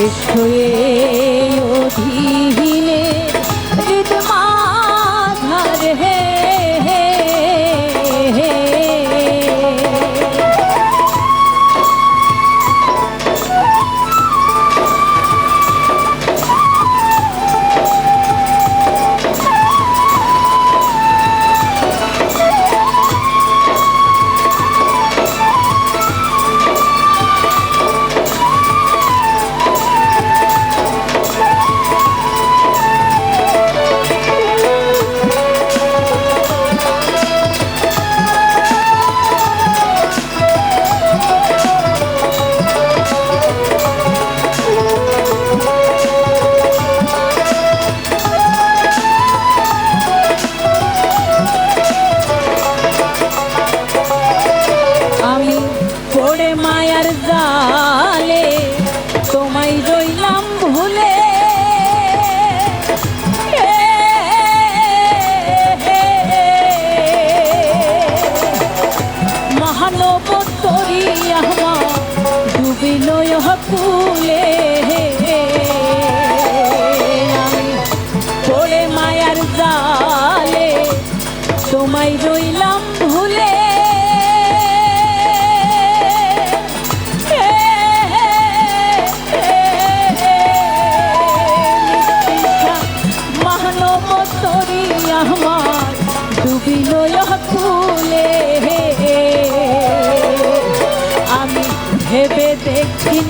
এসয়ে অধীন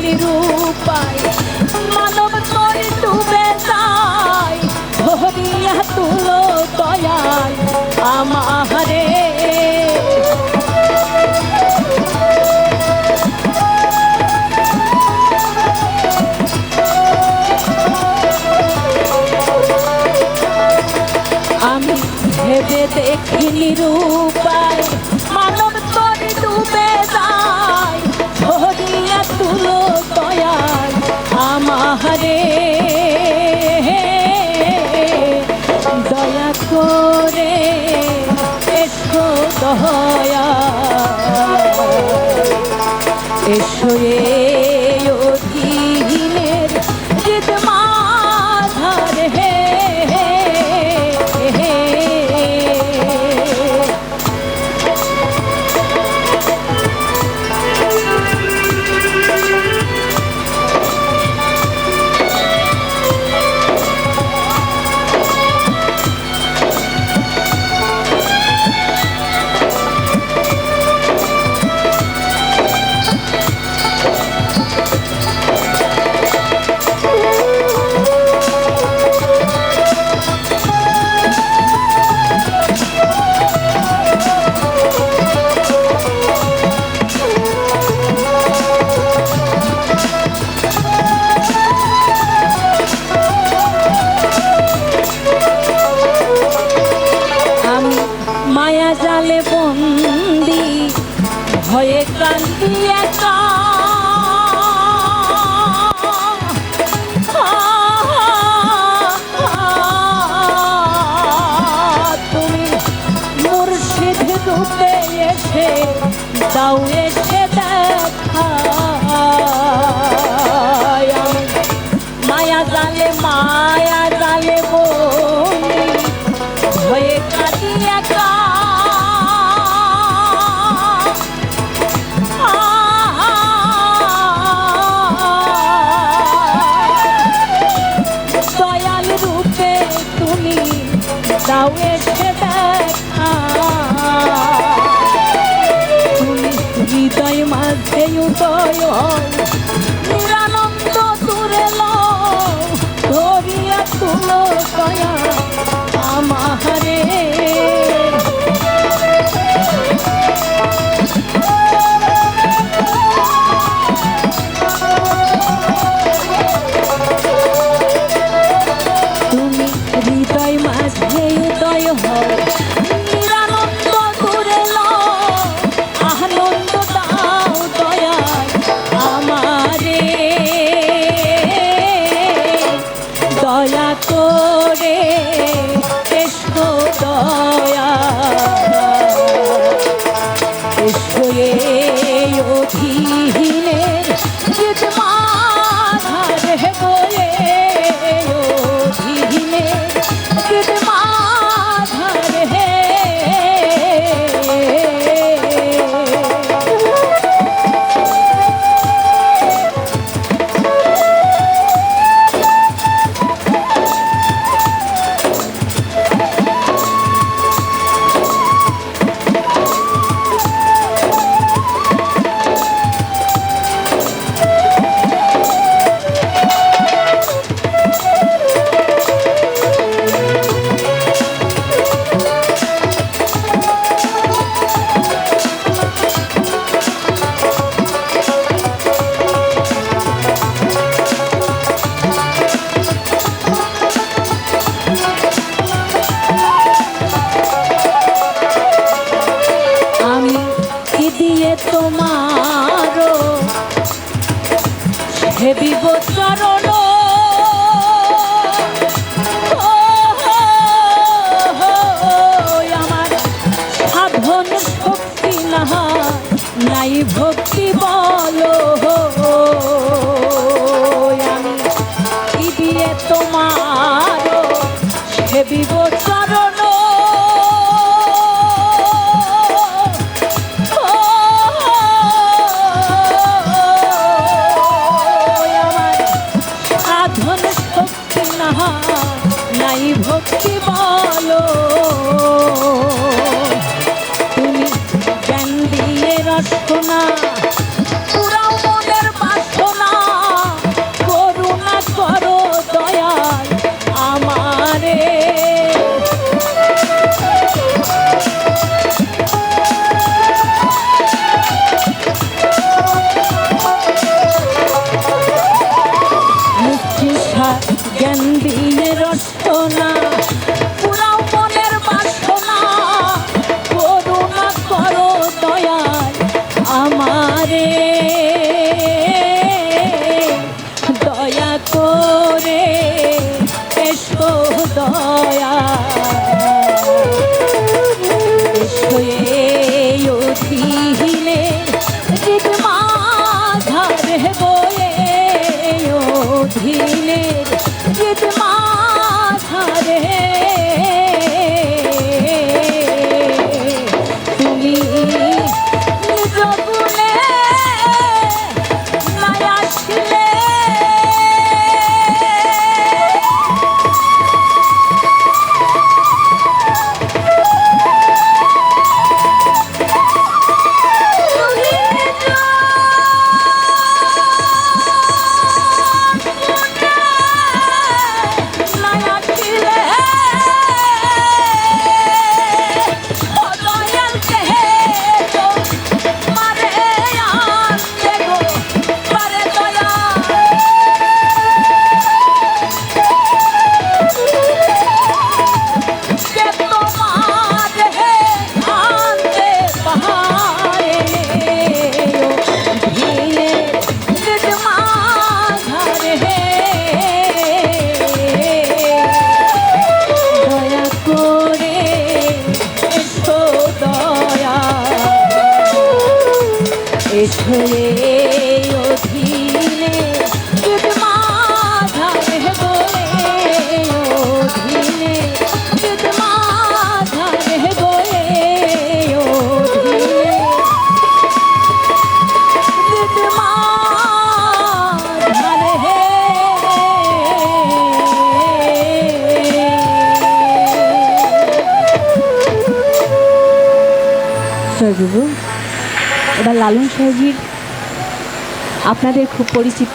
নিরূপায় মানব করে ডুবে তাই ভরিয়া তুলো দয়াল আমারে আমি ভেবে দেখিনি রূপায় করে দয়া করে এসো দয়া। এসো দাও এসে দেখা হৃদয় মাঝে উদয় হয়। yeah. বিবচরণ আমার সাধন নাই ভক্তি পারত না। করে এসো দয়া এসো অধীলে গীত মাধার বয়ে অধীলে pretty লালন সাহেজির আপনাদের খুব পরিচিত।